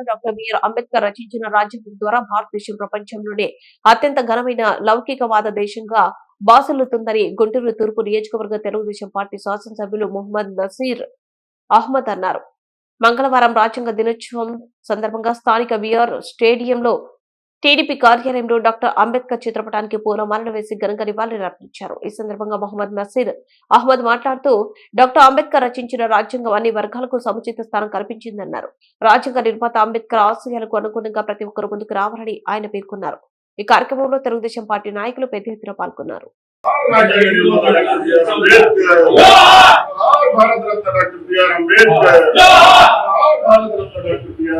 మాట్లాడుతూ doctor BR Ambedkar రచించిన రాజ్యాంగం ద్వారా భారతదేశం ప్రపంచంలోనే అత్యంత ఘనమైన లౌకికవాద దేశంగా బాసలుతుందని గుంటూరు తూర్పు నియోజకవర్గ తెలుగుదేశం పార్టీ శాసనసభ్యులు మొహమ్మద్ నసీర్ అహ్మద్ అన్నారు. మంగళవారం రాజ్యాంగ దినోత్సవం సందర్భంగా స్థానిక విఆర్ స్టేడియంలో టీడీపీ కార్యాలయంలో డాక్టర్ అంబేద్కర్ చిత్రపటానికి పూలమాలను వేసి ఘనంగా నివాళులర్పించారు ఈ సందర్భంగా మహమ్మద్ నసీర్ అహ్మద్ మాట్లాడుతూ డాక్టర్ అంబేద్కర్ రచించిన రాజ్యాంగం అన్ని వర్గాలకు సముచిత స్థానం కల్పించిందన్నారు. రాజ్యాంగ నిర్మాత అంబేద్కర్ ఆశయాలకు అనుగుణంగా ప్రతి ఒక్కరు ముందుకు రావాలని ఆయన పేర్కొన్నారు. ఈ కార్యక్రమంలో తెలుగుదేశం పార్టీ నాయకులు పెద్ద ఎత్తున పాల్గొన్నారు.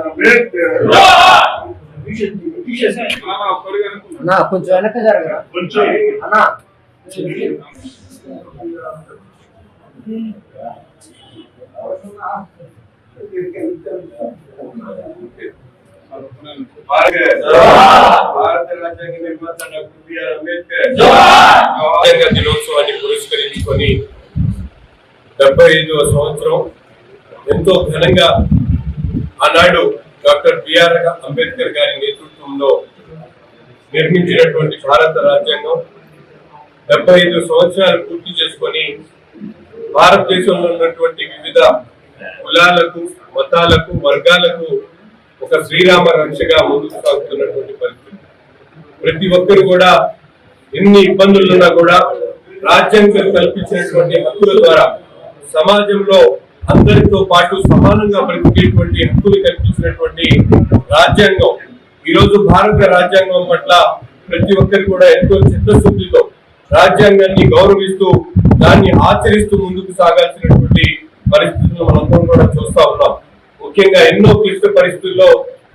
అంబేద్కర్ అన్నా కొంచెం వెనక జరగరా? కొంచెం. అన్నా భారత రాజ్యాంగ నిర్మాత డాక్టర్ బిఆర్ అంబేద్కర్. రాజ్యాంగ దినోత్సవాన్ని పురస్కరించుకొని డెబ్బై ఐదవ సంవత్సరం ఎంతో ఘనంగా ఆనాడు డాక్టర్ బిఆర్ అంబేద్కర్ గారి నేతృత్వంలో నిర్మించినటువంటి భారత రాజ్యాంగం డెబ్బై ఐదు సంవత్సరాలు పూర్తి చేసుకొని భారతదేశంలో ఉన్నటువంటి వివిధ కులాలకు మతాలకు వర్గాలకు ఒక శ్రీరామ రక్షగా ముందుకు సాగుతున్నటువంటి పరిస్థితి. ప్రతి ఒక్కరు కూడా ఎన్ని ఇబ్బందులున్నా కూడా రాజ్యాంగం కల్పించినటువంటి హక్కుల ద్వారా సమాజంలో అందరితో పాటు సమానంగా బ్రతికేటువంటి హక్కులు కల్పించినటువంటి రాజ్యాంగం ఈ రోజు భారత రాజ్యాంగం పట్ల ప్రతి ఒక్కరు కూడా ఎంతో చిత్తశుద్ధితో రాజ్యాంగాన్ని గౌరవిస్తూ దాన్ని ఆచరిస్తూ ముందుకు సాగాల్సినటువంటి పరిస్థితులను మనందరం కూడా చూస్తా ఉన్నాం. ముఖ్యంగా ఎన్నో క్లిష్ట పరిస్థితుల్లో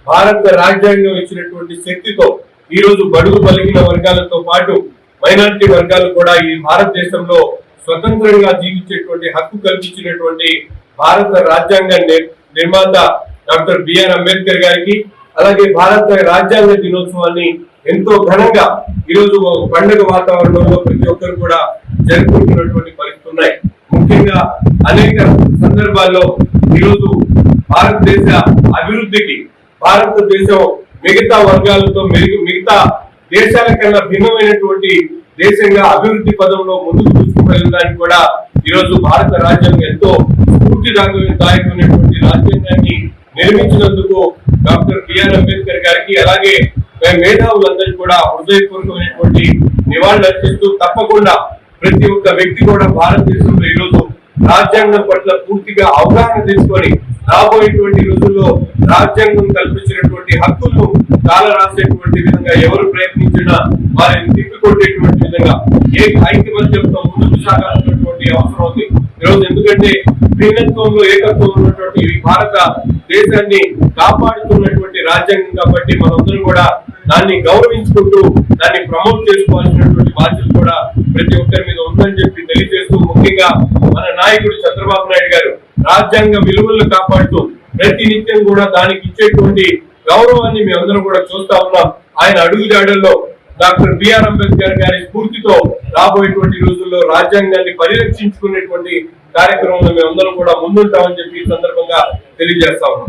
భారత రాజ్యాంగం ఇచ్చినటువంటి శక్తితో ఈ రోజు బడుగు బలిగిన వర్గాలతో పాటు మైనారిటీ వర్గాలు కూడా ఈ భారతదేశంలో స్వతంత్రంగా జీవించేటువంటి హక్కు కల్పించినటువంటి భారత రాజ్యాంగ నిర్మాత డాక్టర్ బిఆర్ అంబేద్కర్ గారికి అలాగే భారత రాజ్యాంగ దినోత్సవాన్ని ఎంతో ఘనంగా ఈరోజు పండుగ వాతావరణంలో ప్రతి ఒక్కరు కూడా జరుపుకుంటున్నటువంటి పరిస్థితులు ఉన్నాయి. ముఖ్యంగా అనేక సందర్భాల్లో ఈరోజు భారతదేశ అభివృద్ధికి భారతదేశం మిగతా వర్గాలతో మెరుగు మిగతా దేశాల కన్నా భిన్నమైనటువంటి దేశంగా అభివృద్ధి పదంలో ముందుకు తీసుకువెళ్ళడానికి కూడా ఈరోజు భారత రాజ్యాంగం ఎంతో స్ఫూర్తిదాయకమైనటువంటి రాజ్యాంగాన్ని నిర్మించినందుకు డాక్టర్ బిఆర్ అంబేద్కర్ గారికి అలాగే మే- కూడా హృదయపూర్వకమైనటువంటి నివాళులు అర్పిస్తూ తప్పకుండా ప్రతి ఒక్క వ్యక్తి కూడా భారతదేశంలో ఈరోజు రాజ్యాంగం పట్ల పూర్తిగా అవగాహన తీసుకొని రాబోయేటువంటి రోజుల్లో రాజ్యాంగం కల్పించినటువంటి హక్కులను కాల రాసేటువంటి విధంగా ఎవరు ప్రయత్నించినా వారిని తిప్పికొట్టేటువంటి విధంగా ఏ ఐక్యమత్యంతో ముందుకు సాగాల్సినటువంటి అవసరం ఉంది. ఈరోజు ఎందుకంటే భిన్నత్వంలో ఏకత్వం ఉన్నటువంటి భారత దేశాన్ని కాపాడుతున్నటువంటి రాజ్యాంగం కాబట్టి మనందరం కూడా దాన్ని గౌరవించుకుంటూ దాన్ని ప్రమోట్ చేసుకోవాల్సినటువంటి బాధ్యత కూడా ప్రతి ఒక్కరి మీద ఉందని చెప్పి తెలియజేస్తూ ముఖ్యంగా మన నాయకుడు చంద్రబాబు నాయుడు గారు రాజ్యాంగ విలువలను కాపాడుతూ ప్రతి నిత్యం కూడా దానికి ఇచ్చేటువంటి గౌరవాన్ని మేమందరం కూడా చూస్తా ఉన్నాం. ఆయన అడుగుజాడల్లో డాక్టర్ బిఆర్ అంబేద్కర్ గారి స్ఫూర్తితో రాబోయేటువంటి రోజుల్లో రాజ్యాంగాన్ని పరిరక్షించుకునేటువంటి కార్యక్రమంలో మేమందరం కూడా ముందుంటామని చెప్పి ఈ సందర్భంగా తెలియజేస్తా ఉన్నాం.